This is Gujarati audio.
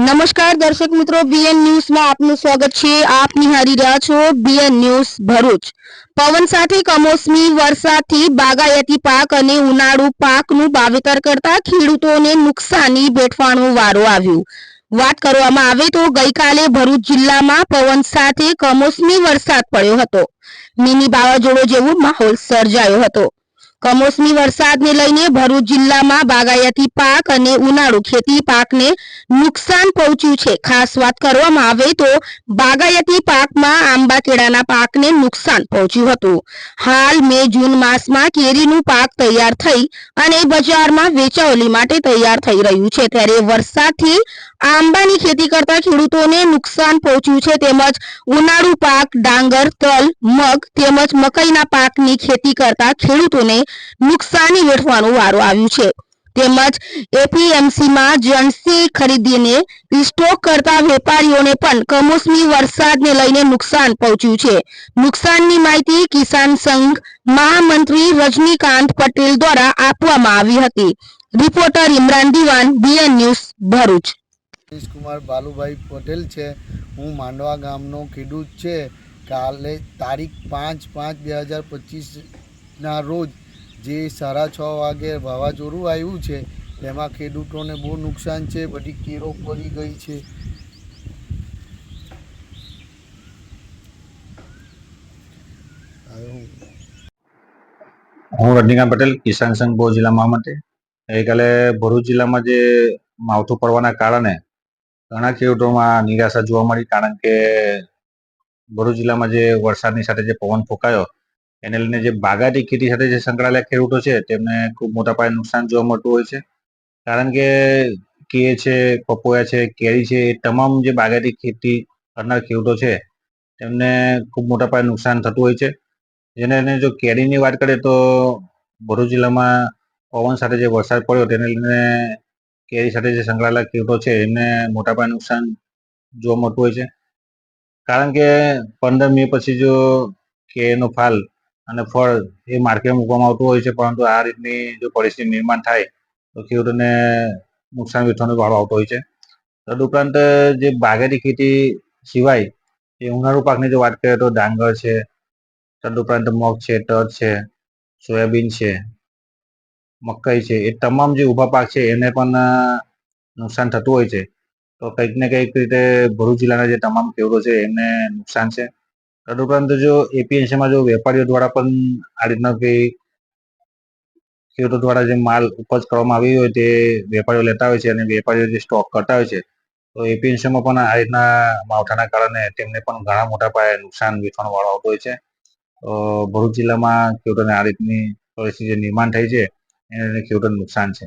નમસ્કાર દર્શક મિત્રો બીએન ન્યૂઝમાં આપનું સ્વાગત છે. આપ નિહાળી રહ્યા છો બીએન ન્યૂઝ ભરૂચ. પવન સાથે કમોસમી વરસાદથી બાગાયતી પાક અને ઉનાળુ પાકનું વાવેતર કરતા ખેડૂતોને નુકસાની વેઠવાનો વારો આવ્યો. વાત કરવામાં આવે તો ગઈકાલે ભરૂચ જિલ્લામાં પવન સાથે કમોસમી વરસાદ પડ્યો હતો. મિની વાવાઝોડો જેવો માહોલ સર્જાયો હતો. કમોસમી વરસાદને લઈને ભરૂચ જિલ્લામાં બાગાયતી પાક અને ઉનાળુ ખેતી પાકને નુકસાન પહોંચ્યું છે. ખાસ વાત કરવામાં આવે તો બાગાયતી પાકમાં આંબા કેળાના પાકને નુકસાન પહોંચ્યું હતું. હાલ મે જૂન માસમાં કેરીનું પાક તૈયાર થઈ અને બજારમાં વેચાવલી માટે તૈયાર થઈ રહ્યું છે. ત્યારે વરસાદથી આંબાની ખેતી કરતા ખેડૂતોને નુકસાન પહોંચ્યું છે. તેમજ ઉનાળુ પાક, ડાંગર, તલ, મગ તેમજ મકઈના પાકની ખેતી કરતા ખેડૂતોને નુકસાની વેઠવાનો વારો આવ્યું છે. તેમજ એપીએમસીમાં જણસી ખરીદીને સ્ટોક કરતા વેપારીઓને પણ કમોસમી વરસાદને લઈને નુકસાન પહોંચ્યું છે. નુકસાનની માહિતી કિસાન સંઘ મહામંત્રી રજનીકાંત પટેલ દ્વારા આપવામાં આવી હતી. Reporter Imran Diwan, BN news, Bharuch. Kumar Balubhai Patel છે. હું માંડવા ગામનો ખેડૂત છે. કાલે તારીખ પાંચ પાંચ બે હજાર પચીસના રોજ જે સાડા છ વાગે વાવાઝોડું આવ્યું છે, તેમાં ખેડૂતોને બહુ નુકસાન છે, બધી કેરો પડી ગઈ છે. હું રજનીકાંત પટેલ, કિસાન સંઘ ભરૂચ જિલ્લા મહામંત્રી ગઈકાલે ભરૂચ જિલ્લામાં જે માવઠું પડવાના કારણે ઘણા ખેડૂતોમાં નિરાશા જોવા મળી, કારણ કે ભરૂચ જિલ્લામાં જે વરસાદની સાથે જે પવન ફૂંકાયો એને લઈને જે બાગાયતી ખેતી સાથે જે સંકળાયેલા ખેડૂતો છે, તેમને ખૂબ મોટા પાયે નુકસાન જોવા મળતું હોય છે. કારણ કે કે છે, પપોયા છે, કેરી છે, એ તમામ જે બાગાયતી ખેતી કરનાર ખેડૂતો છે, તેમને ખૂબ મોટા પાયે નુકસાન થતું હોય છે. જેને જો કેરીની વાત કરીએ તો ભરૂચ જિલ્લામાં પવન સાથે જે વરસાદ પડ્યો તેને લઈને કેરી સાથે જે સંકળાયેલા ખેડૂતો છે, એમને મોટા પાયે નુકસાન જોવા મળતું હોય છે. કારણ કે પંદર મે પછી જો કેરીનો ફાલ અને ફળ એ માર્કેટમાં મૂકવામાં આવતું હોય છે, પરંતુ આ રીતની જો પરિસ્થિતિ નિર્માણ થાય, તો ખેડૂતોને નુકસાન વેઠવાનો વાળો આવતો હોય છે. તદુપરાંત જે બાગાયતી ખેતી સિવાય એ ઉનાળુ પાકની જો વાત કરીએ તો ડાંગર છે, તદુપરાંત મગ છે તજ છે, સોયાબીન છે, મકાઈ છે, એ તમામ જે ઊભા પાક છે એને પણ નુકસાન થતું હોય છે. તો કંઈક ને કંઈક રીતે ભરૂચ જિલ્લાના જે તમામ ખેડૂતો છે એમને નુકસાન છે. તદુપરાંત જો એપીએમસીમાં જો વેપારીઓ દ્વારા પણ આ રીતના કંઈ ખેડૂતો દ્વારા જે માલ ઉપજ કરવામાં આવી હોય તે વેપારીઓ લેતા હોય છે અને વેપારીઓ જે સ્ટોક કરતા હોય છે, તો એપીએમસીમાં પણ આ રીતના માવઠાના કારણે તેમને પણ ઘણા મોટા પાયે નુકસાન વેઠવાનો વાળો આવતો હોય છે. ભરૂચ જિલ્લામાં ખેડૂતોને આ રીતની પરિસ્થિતિ નિર્માણ થઈ છે, એને ખેડૂતોને નુકસાન છે.